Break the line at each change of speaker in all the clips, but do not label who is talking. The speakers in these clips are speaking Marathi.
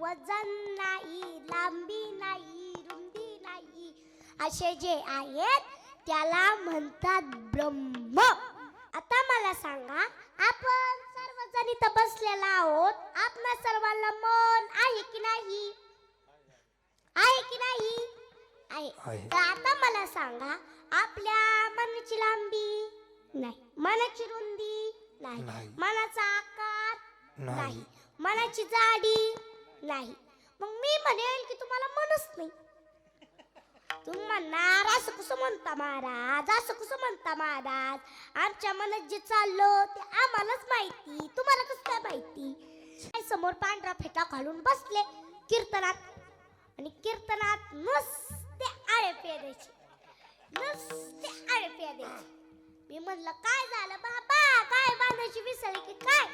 वजन नाही लांबी नाही रुंदी नाही. असे जे आहेत त्याला म्हणतात ब्रह्म. आता मला सांगा आपण सर्वजण इथं बसलेला आहोत. आपल्या सर्वांना मन आहे की नाही? आहे की नाही? आहे. तर आता मला सांगा आपल्या मनाची लांबी नाही. मनाची रुंदी नाही.
नाही.
मनाचा आकार
नाही.
मनाची जाडी नाही. मग मी म्हणेल की तुम्हाला मनच नाही. तुम्ही म्हणणार असं कसं म्हणता महाराज? असं कसं म्हणता महाराज? आमच्या मनात जे चाललं ते आम्हालाच माहिती. तुम्हाला कसं काय माहिती? समोर पांढरा फेटा घालून बसले कीर्तनात. आणि कीर्तनात नुसते आळे पेरायचे. नुसते आळे पेरायचे. मी म्हणलं काय झालं बाबा? काय बांधायची विसरली की काय?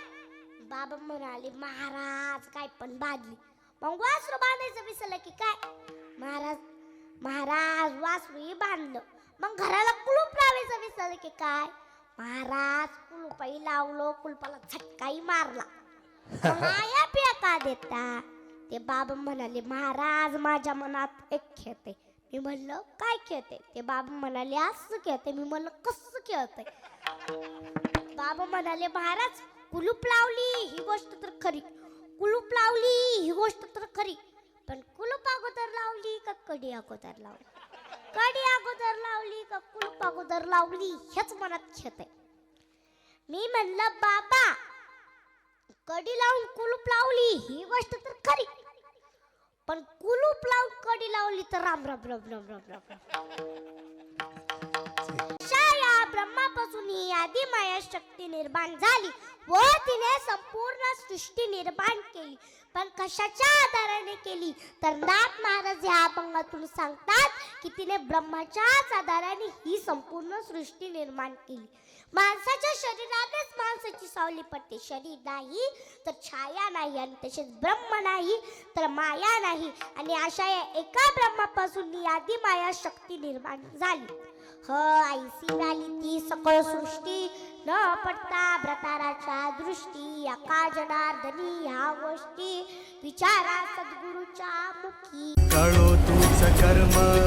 बाबा म्हणाले महाराज काय पण बांधली मग वासरू बांधायचं विसरलं की काय? महाराज महाराज वासरूही बांधलं. मग घराला कुलूप लावायचं विसरलं की काय? महाराज कुलूपही लावलो कुलपाला झटकाही मारला. माया आया पिया का देता? ते बाबा म्हणाले महाराज माझ्या मनात एक खेळते मी म्हणलं काय खेळते ते बाबा म्हणाले असं खेळते मी म्हणलं कसं खेळते बाबा म्हणाले महाराज कुलूप लावली ही गोष्ट तर खरी. कुलूप लावली ही गोष्ट तर खरी. पण कुलूप अगोदर लावली का कडी अगोदर लावली? कडी अगोदर लावली का कुलूप अगोदर लावली हेच मनात खेळत मी म्हणलं बाबा कडी लावून कुलूप लावली ही गोष्ट तर खरी. पण कुलूप लावून कडी लावली तर राम राम राम राम राम राम राम. ब्रह्मापासून ही आदी माया शक्ती निर्माण झाली. व तिने संपूर्ण सृष्टी निर्माण केली. पण कशाच्या आधाराने केली? तर नाथ महाराज या अभंगातून सांगतात की तिने ब्रह्माच्याच आधाराने ही संपूर्ण सृष्टी निर्माण केली. माणसाच्या शरीरानेच माणसाची सावली पडते. शरीर नाही तर छाया नाही आणि तसेच ब्रह्म नाही तर माया नाही. आणि अशा या एका ब्रह्मापासून यादी माया शक्ती निर्माण झाली. ह आईसी झाली ती सकळ सृष्टी. न पडता भ्रताराच्या दृष्टी अका जनार्दनी ह्या गोष्टी. विचारा सद्गुरूच्या मुखी.
कळो तुझ कर्म.